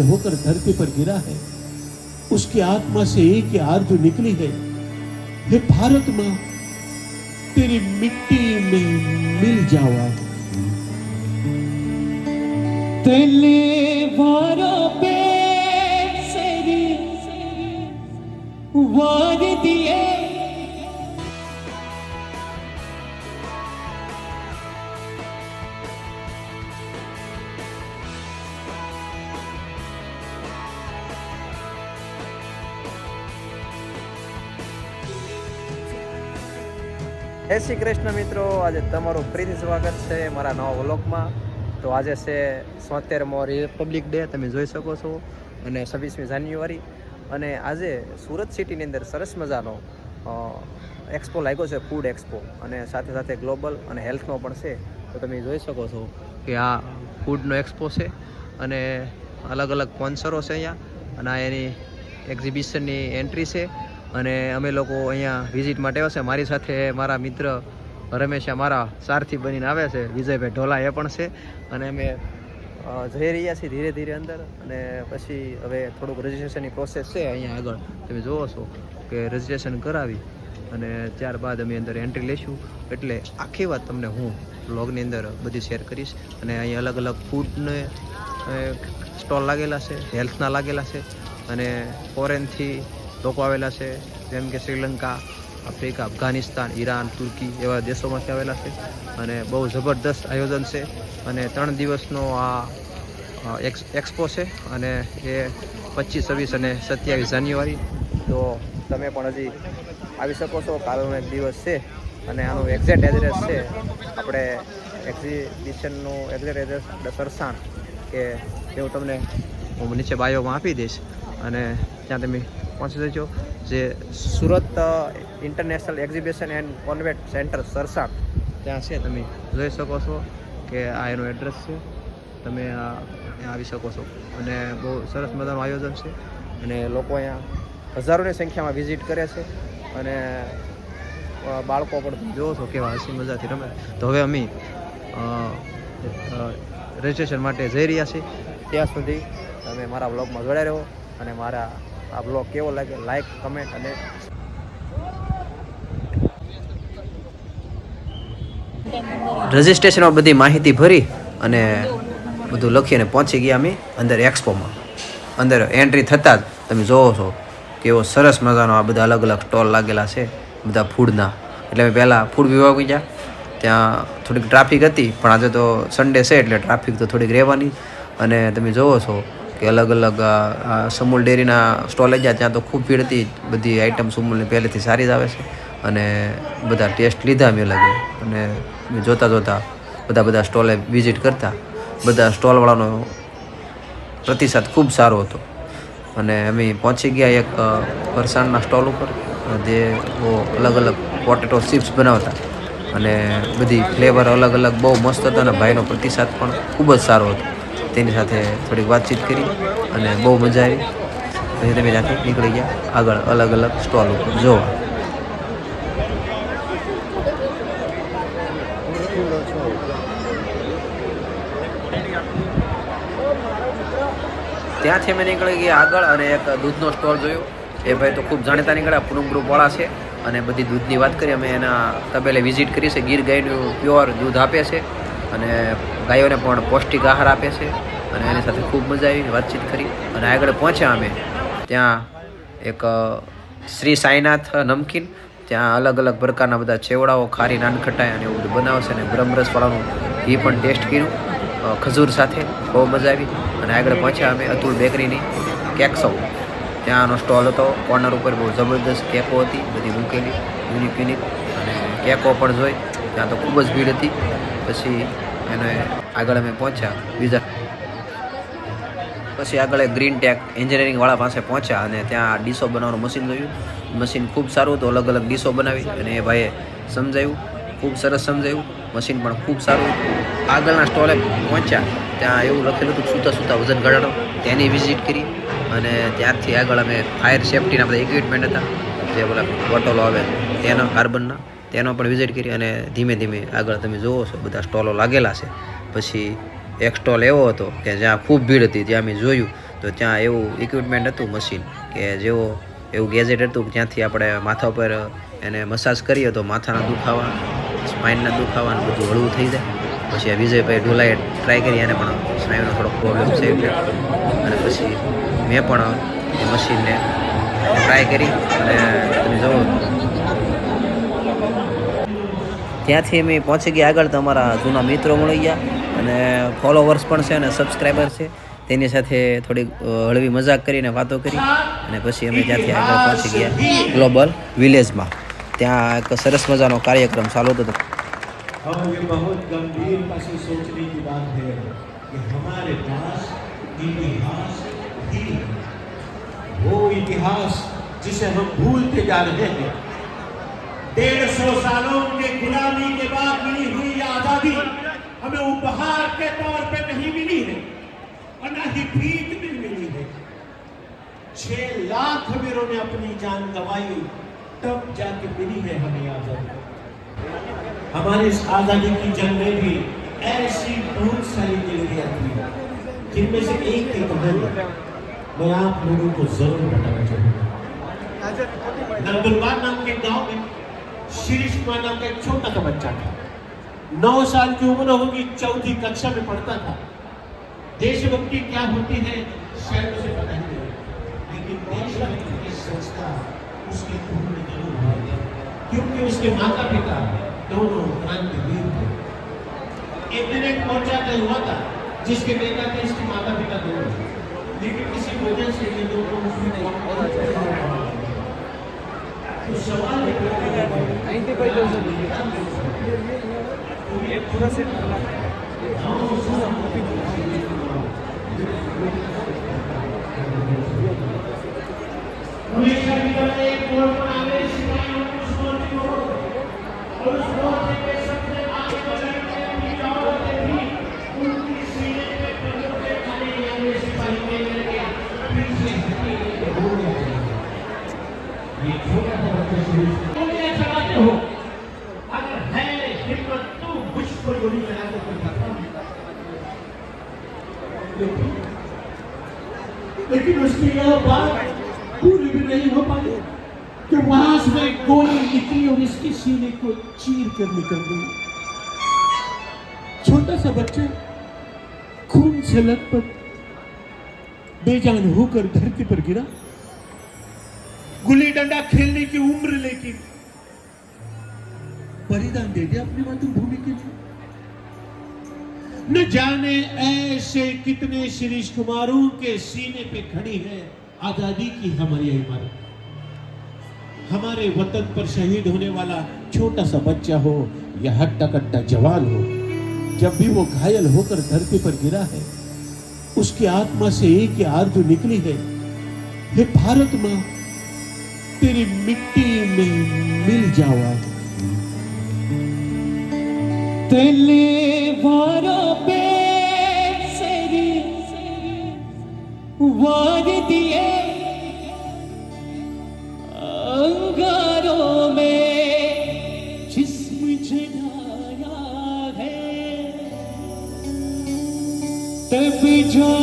पवित्र होकर धरती पर गिरा है। उसकी आत्मा से एक आर जो निकली है। हे भारत माँ, तेरी मिट्टी में मिल जावा तेले वारा पे જય શ્રી કૃષ્ણ મિત્રો, આજે તમારું પ્રીતિ સ્વાગત છે મારા નવા વ્લોગમાં. તો આજે છે સોતેરમો રિપબ્લિક ડે તમે જોઈ શકો છો, અને છવ્વીસમી જાન્યુઆરી. અને આજે સુરત સિટીની અંદર સરસ મજાનો એક્સપો લાગ્યો છે ફૂડ એક્સપો અને સાથે સાથે ગ્લોબલ અને હેલ્થનો પણ છે. તો તમે જોઈ શકો છો કે આ ફૂડનો એક્સપો છે. અને અલગ અલગ સ્પોન્સરો છે અહીંયા. અને આ એની એક્ઝિબિશનની એન્ટ્રી છે. અને અમે લોકો અહીંયા વિઝિટ માટે આવ્યા છે. મારી સાથે મારા મિત્ર રમેશ મારા સારથી બનીને આવે છે. વિજયભાઈ ઢોલા એ પણ છે. અને અમે જઈ રહ્યા છીએ ધીરે ધીરે અંદર. અને પછી હવે થોડુંક રજિસ્ટ્રેશનની પ્રોસેસ છે. અહીંયા આગળ તમે જુઓ છો કે રજિસ્ટ્રેશન કરાવી અને ત્યારબાદ અમે અંદર એન્ટ્રી લઈશું. એટલે આખી વાત તમને હું બ્લોગની અંદર બધી શેર કરીશ. અને અહીંયા અલગ અલગ ફૂડને સ્ટોલ લાગેલા છે હેલ્થના લાગેલા છે. અને ફોરેનથી લોકો આવેલા છે, જેમ કે શ્રીલંકા, આફ્રિકા, અફઘાનિસ્તાન, ઈરાન, તુર્કી એવા દેશોમાંથી આવેલા છે. અને બહુ જબરદસ્ત આયોજન છે. અને ત્રણ દિવસનો આ એક્સ એક્સપો છે અને એ પચીસ, છવ્વીસ અને સત્યાવીસ જાન્યુઆરી. તો તમે પણ હજી આવી શકો છો. કાલનો એક દિવસ છે અને આનું એક્ઝેક્ટ એડ્રેસ છે આપણે એક્ઝિબિશનનું એક્ઝેક્ટ એડ્રેસ સરસાણ, કે એવું તમને હું નીચે બાયોમાં આપી દઈશ. અને ત્યાં તમે પહોંચી જજો. જે Surat international exhibition and convention centre Sarsana, ત્યાં છે, તમે જોઈ શકો છો કે આ એનું એડ્રેસ છે. તમે આવી શકો છો. અને બહુ સરસ મજાનું આયોજન છે. અને લોકો અહીંયા હજારોની સંખ્યામાં વિઝિટ કરે છે. અને બાળકો પણ જોવો છો કેવા હસી મજાથી રમે. તો હવે અમે રજિસ્ટ્રેશન માટે જઈ રહ્યા છીએ. ત્યાં સુધી તમે મારા બ્લોગમાં જોડાઈ રહો અને મારા આ બ્લોગ કેવો લાગે લાઈક કમેન્ટ અને રજિસ્ટ્રેશનમાં બધી માહિતી ભરી અને બધું લખીને પહોંચી ગયા અમે અંદર એક્સપોમાં અંદર એન્ટ્રી થતાં જ તમે જોવો છો કેવો સરસ મજાનો આ બધા અલગ અલગ સ્ટોલ લાગેલા છે, બધા ફૂડના એટલે અમે પહેલાં ફૂડ વિભાગ ગયા, ત્યાં થોડીક ટ્રાફિક હતી, પણ આજે તો સન્ડે છે એટલે ટ્રાફિક તો થોડીક રહેવાની. અને તમે જોવો છો કે અલગ અલગ સમૂલ ડેરીના સ્ટોલે ગયા ત્યાં તો ખૂબ ભીડ હતી બધી આઈટમ સમૂલની પહેલેથી સારી જ આવે છે. અને બધા ટેસ્ટ લીધા અમે લગે અને મેં જોતાં જોતાં બધા બધા સ્ટોલે વિઝિટ કરતા. બધા સ્ટોલવાળાનો પ્રતિસાદ ખૂબ સારો હતો. અને અમે પહોંચી ગયા એક ફરસાણના સ્ટોલ ઉપર, જે અલગ અલગ પોટેટો ચિપ્સ બનાવતા. અને બધી ફ્લેવર અલગ અલગ, બહુ મસ્ત હતો અને ભાઈનો પ્રતિસાદ પણ ખૂબ જ સારો હતો. તેની સાથે થોડીક વાતચીત કરી અને બહુ મજા આવી. પછી તમે ત્યાંથી નીકળી ગયા. આગળ અલગ અલગ સ્ટોલ ઉપર જોવા. ત્યાંથી અમે નીકળી ગયા આગળ અને એક દૂધનો સ્ટોલ જોયો. એ ભાઈ તો ખૂબ જાણીતા નીકળ્યા. પૂનમ ગ્રુપવાળા છે અને બધી દૂધની વાત કરી. અમે એના તબેલે વિઝિટ કરી છે. ગીર ગાયનું પ્યોર દૂધ આપે છે. અને ગાયોને પણ પૌષ્ટિક આહાર આપે છે અને એની સાથે ખૂબ મજા આવી, વાતચીત કરી અને આગળ પહોંચ્યા અમે. ત્યાં એક શ્રી સાંઈનાથ નમકીન, ત્યાં અલગ અલગ પ્રકારના બધા ચેવડાઓ ખારી, નાનખટાઈ અને એવું બધું બનાવે છે અને બ્રહ્મરસવાળાનું એ પણ ટેસ્ટ કર્યું. ખજૂર સાથે બહુ મજા આવી અને આગળ પહોંચ્યા અમે અતુલ બેકરીની કેક સૌ ત્યાંનો સ્ટોલ હતો, કોર્નર ઉપર બહુ જબરદસ્ત કેકો હતી, બધી મૂકેલી, યુનિક યુનિક અને કેકો પણ જોઈ. ત્યાં તો ખૂબ જ ભીડ હતી. પછી એને આગળ અમે પહોંચ્યા. બીજા પછી આગળ ગ્રીન ટેક એન્જિનિયરિંગવાળા પાસે પહોંચ્યા અને ત્યાં ડીશો બનાવવાનું મશીન જોયું. મશીન ખૂબ સારું હતું, અલગ અલગ ડીશો બનાવી અને એ ભાઈએ સમજાવ્યું. ખૂબ સરસ સમજાવ્યું. મશીન પણ ખૂબ સારું આગળના સ્ટોલે પહોંચ્યા. ત્યાં એવું લખેલું હતું સૂતા સૂતા વજન ઘટાડો. તેની વિઝિટ કરી અને ત્યારથી આગળ અમે ફાયર સેફટીના બધા ઇક્વિપમેન્ટ હતા. જે બોલા બોટલો આવે તેના કાર્બનના તેનો પણ વિઝિટ કરી અને ધીમે ધીમે આગળ તમે જુઓ છો, બધા સ્ટોલો લાગેલા છે. પછી એક સ્ટોલ એવો હતો કે જ્યાં ખૂબ ભીડ હતી, ત્યાં મેં જોયું. તો ત્યાં એવું ઇક્વિપમેન્ટ હતું મશીન કે જેવો એવું ગેજેટ હતું જ્યાંથી આપણે માથા ઉપર એને મસાજ કરીએ તો માથાના દુખાવા સ્પાઇનના દુખાવાનું બધું હળવું થઈ જાય. પછી વિજયભાઈ ઢોલાએ ટ્રાય કરી એને પણ સ્નાયુનો થોડોક પ્રોબ્લેમ છે અને પછી મેં પણ એ મશીનને ટ્રાય કરી અને તમે જુઓ ત્યાંથી અમે પહોંચી ગયા આગળ તમારા જૂના મિત્રો મળી ગયા અને ફોલોવર્સ પણ છે અને સબસ્ક્રાઈબર છે તેની સાથે થોડીક અ, હળવી મજાક કરીને વાતો કરી અને પછી અમે ત્યાંથી આગળ પહોંચી ગયા ગ્લોબલ વિલેજમાં ત્યાં એક સરસ મજાનો કાર્યક્રમ ચાલુ હતો और ये बहुत गंभीरता से सोचने की बात है कि हमारे पास इतिहास ही है वो इतिहास जिसे हम भूलते जा रहे हैं डेढ़ सौ सालों के गुलामी के बाद मिली हुई आज़ादी हमें उपहार के तौर पे नहीं मिली है और न ही भीख में मिली है। छह लाख वीरों ने अपनी जान गंवाई, तब जाके मिली है हमें आज़ादी। हमारी इस आज़ादी की जंग में भी ऐसी बहुत सारी दिल्लियाँ थी जिनमें से एक की कहानी मैं आप लोगों को ज़रूर बताना चाहूँगा। नंदुरबार नाम के गाँव में शिरीष कुमार नाम का एक छोटा सा बच्चा था। नौ साल की उम्र होगी, चौथी कक्षा में पढ़ता था। देशभक्ति क्या होती है, शायद उसे पता ही नहीं। लेकिन देशभक्ति की संस्कार उसके खून में ज़रूर है क्योंकि उसके माता पिता दोनों क्रांतिवीर थे। एक दिन एक मोर्चा तय हुआ था, जिसके नेता थे इसके माता पिता दोनों। लेकिन किसी वजह से ये दोनों उसमें तो सवाल है हमेशा की तरह एक बोर्ड बनावे सिपाहियों को तो गोली चला के कोई खतरा लेकिन लेकिन उसकी यह बात पूरी भी नहीं हो पाई कि वहाँ से गोली निकली और इसके सीने को चीर कर निकल गई। छोटा सा बच्चा खून से लथपथ बेजान होकर धरती पर गिरा। गुल्ली डंडा खेलने की उम्र लेकिन बलिदान दे दिया अपनी मातृभूमि के लिए। न जाने ऐसे कितने शिरीष कुमारों के सीने पे खड़ी है आज़ादी की हमारी इमारत। हमारे वतन पर शहीद होने वाला छोटा सा बच्चा हो या हट्टा कट्टा जवान हो, जब भी वो घायल होकर धरती पर गिरा है, उसकी आत्मा से एक ही आरज़ू निकली है, हे भारत माँ, तेरी मिट्टी में मिल जावा तलवारों पे सरी वार दिए अंगारों में जिस्म जलाया है तब जा